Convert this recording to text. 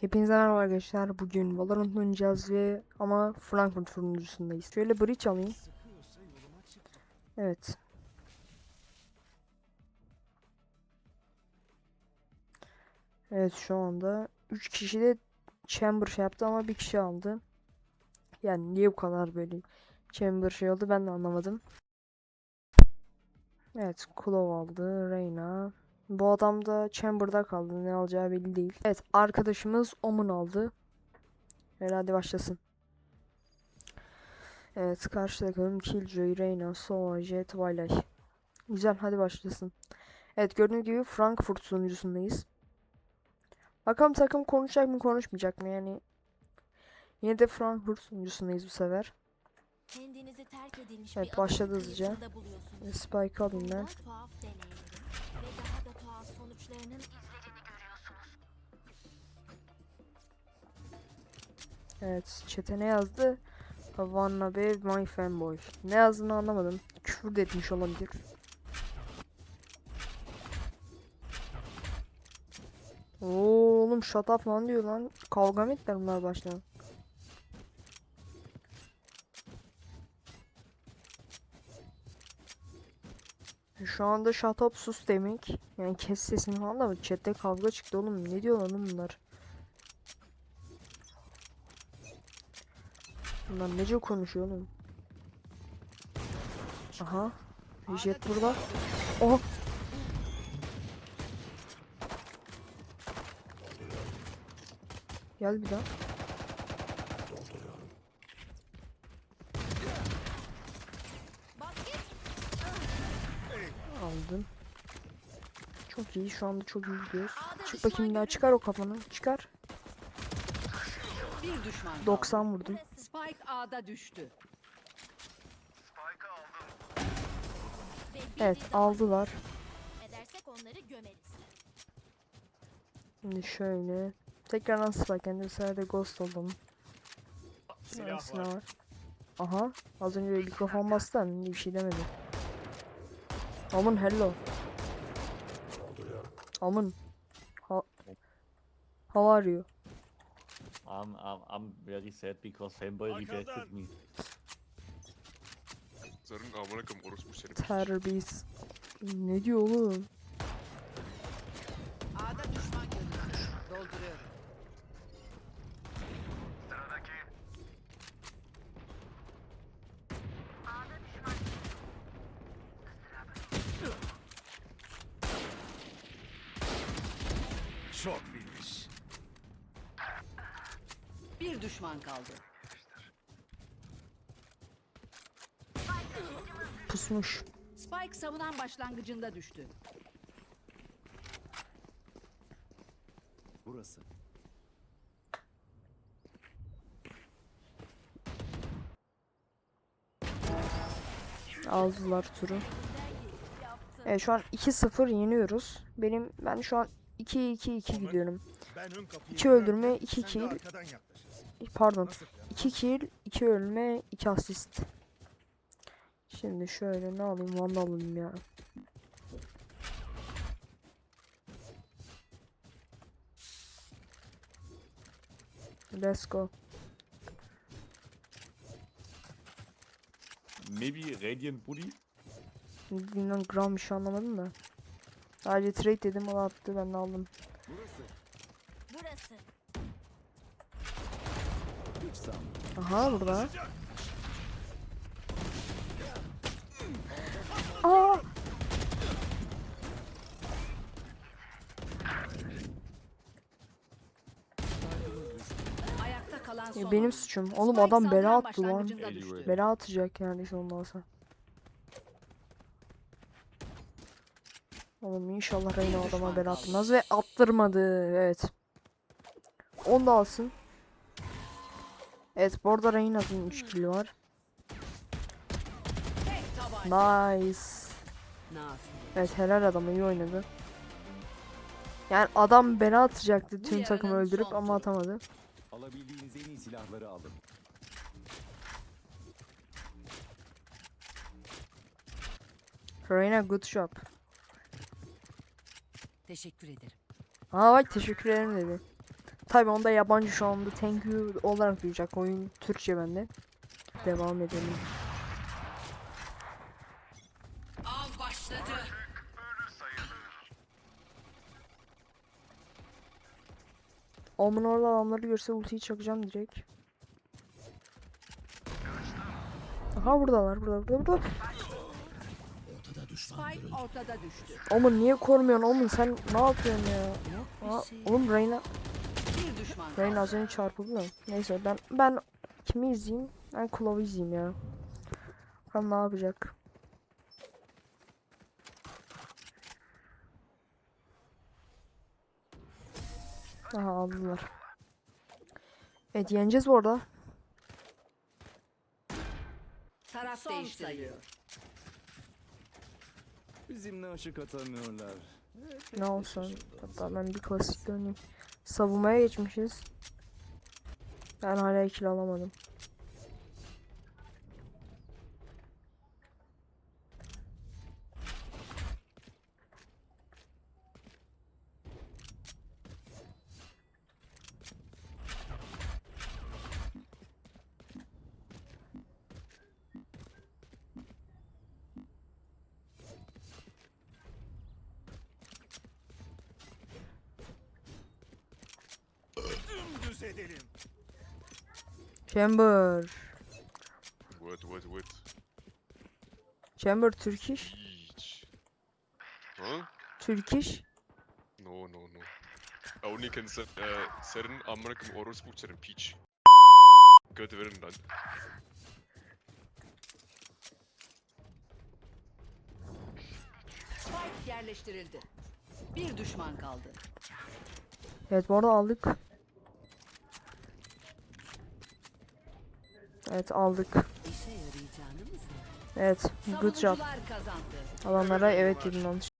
Hepinize merhaba arkadaşlar. Bugün Valorant oynayacağız ve ama Frankfurt sunucusundayız. Şöyle bridge alayım. Evet. Evet şu anda 3 kişi de chamber şey yaptı ama bir kişi aldı. Yani niye bu kadar böyle chamber şey oldu ben de anlamadım. Evet Klov aldı. Reyna. Bu adam da Chamber'da kaldı. Ne alacağı belli değil. Evet arkadaşımız Omun aldı. Herhalde başlasın. Evet karşı takım Killjoy, Reyna, Sova, Jet, Twilight. Güzel hadi başlasın. Evet gördüğünüz gibi Frankfurt sunucusundayız. Bakalım takım konuşacak mı konuşmayacak mı yani. Yine de Frankfurt sunucusundayız bu sefer. Kendinizi terk edilmiş Evet, başladı hızlıca. Spike alayım ben. Burada tuhaf deneylerin ve daha da tuhaf sonuçlarının izlerini görüyorsunuz. Evet chat'e ne yazdı? Havana be my fanboy. Ne yazdığını anlamadım. Küfür de etmiş olabilir. Oğlum shut up lan diyor lan. Kavga mı ettiler bunlar baştan? Şu anda shut up sus demek. Yani kes sesini falan da chatte kavga çıktı oğlum. Ne diyor lan bunlar? Bunlar nece konuşuyor oğlum? Aha. Jet burada. Oha. Gel bir daha. Aldım. Çok iyi şu anda çok iyi gidiyoruz. Çık bakayım bir daha çıkar o kafanı. Çıkar. Bir düşman kaldı. 90 vurdum. Spike A'da düştü. Ve Evet aldılar. edersek onları gömeriz. Şimdi şöyle. Tekrardan spike. Sefer de ghost oldum. Silah var. Aha. Az önce mikrofon bastı bir şey demedi. Amun hello. Amun. Ha How are you? I'm, I'm, I'm very sad because fanboy rejected me. Zarın amına koyayım orospu seni. Terbiyesiz. Ne diyor oğlum? A'da düşman görüldü. Dolduruyorum. Çok bilmiş. Bir düşman kaldı. Pusmuş. Spike savunan başlangıcında düştü. Burası. Aldılar turu. Evet şu an 2-0 yeniyoruz. Benim ben şu an 2-2-2 gidiyorum. Ben ön kapıyı İki öldürme, kırarken iki sen de kill. arkadan yaklaşırsın. Pardon. Nasıl plan? 2 kill, 2 ölme, 2 asist. Şimdi şöyle ne alayım? Vandal alayım ya. Let's go. Maybe Radiant Bully? Bilmem gram bir şey anlamadım da. Sadece trade dedim o attı ben de aldım. Burası. Aha burada. Aa! Ayakta kalan son. Ya benim suçum. Oğlum adam bela attı lan. Bela atacak neredeyse ondan sonra. Oğlum inşallah Reyna adama bela atmaz ve attırmadı. Evet. Onu da alsın. Evet bu arada Reyna'nın 3 kill var. Nice. Evet helal adam iyi oynadı. Yani adam bela atacaktı tüm takımı öldürüp ama atamadı. Alabildiğiniz en iyi silahları alın. Reyna good job. Teşekkür ederim. Aa bak teşekkür ederim dedi. Tabi onda yabancı şu anda thank you olarak duyacak. Oyun Türkçe bende. Devam edelim. Av başladı. Omun orada adamları görse ultiyi çakacağım direkt. Aha buradalar burada burada burada. Spike ortada düştü. Omun niye korumuyorsun Omun sen ne yapıyorsun ya? Aa, oğlum Reyna, Bir düşman. Reyna az önce çarpıldı da. Neyse ben ben kimi izleyeyim? Ben Klov'u izleyeyim ya. Bakalım ne yapacak? Aha aldılar. Evet yeneceğiz bu arada. Taraf Son değiştiriliyor. Bizimle aşık atamıyorlar. Ne olsun. Hatta ben bir klasik döneyim. Savunmaya geçmişiz. Ben hala ikili alamadım. Dümdüz edelim. Chamber. Wait, wait, wait. Chamber Turkish. Peach. Huh? Turkish. No, no, no. I only can say, uh, serin Amerikan orospu serin Peach. Kötü verin lan. Spike yerleştirildi. Bir düşman kaldı. Evet bu arada aldık. Evet aldık. Evet good job. Alanlara evet dedim yanlış.